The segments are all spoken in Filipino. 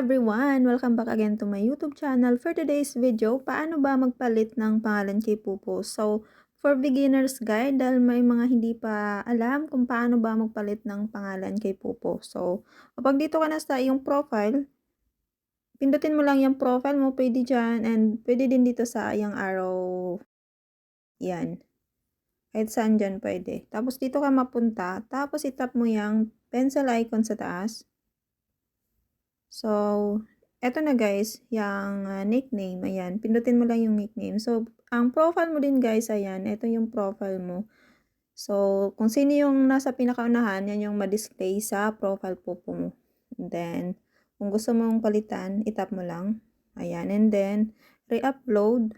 everyone! Welcome back again to my YouTube channel. For today's video, paano ba magpalit ng pangalan kay Pupo? So, for beginners guide, dahil may mga hindi pa alam kung paano ba magpalit ng pangalan kay Pupo. So, kapag dito ka na sa iyong profile, pindutin mo lang yung profile mo, pwede dyan, and pwede din dito sa iyong arrow. Yan. Kahit saan dyan pwede. Tapos dito ka mapunta, tapos itap mo yung pencil icon sa taas. So, eto na guys, yung uh, nickname, ayan, pindutin mo lang yung nickname. So, ang profile mo din guys, ayan, ito yung profile mo. So, kung sino yung nasa pinakaunahan, yan yung ma-display sa profile po mo. And then, kung gusto mong palitan, itap mo lang. Ayan, and then, re-upload.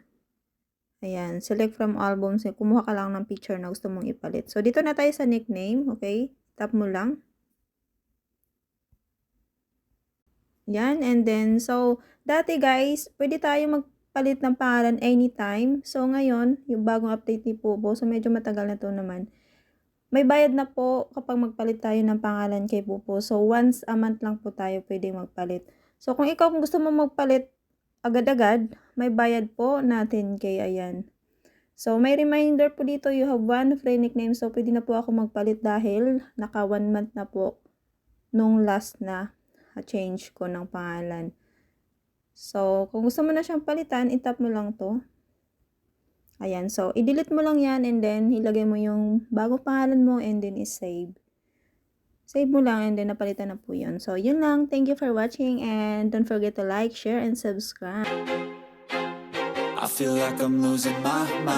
Ayan, select from albums. Kumuha ka lang ng picture na gusto mong ipalit. So, dito na tayo sa nickname, okay? Tap mo lang. Yan, and then, so, dati guys, pwede tayo magpalit ng pangalan anytime. So, ngayon, yung bagong update ni Pupo, so medyo matagal na to naman. May bayad na po kapag magpalit tayo ng pangalan kay Pupo. So, once a month lang po tayo pwede magpalit. So, kung ikaw kung gusto mo magpalit agad-agad, may bayad po natin kay ayan. So, may reminder po dito, you have one free nickname. So, pwede na po ako magpalit dahil naka one month na po nung last na change ko ng pangalan. So, kung gusto mo na siyang palitan, itap mo lang to. Ayan, so, i-delete mo lang yan and then ilagay mo yung bago pangalan mo and then i-save. Save mo lang and then napalitan na po yun. So, yun lang. Thank you for watching and don't forget to like, share, and subscribe. I feel like I'm losing my mind.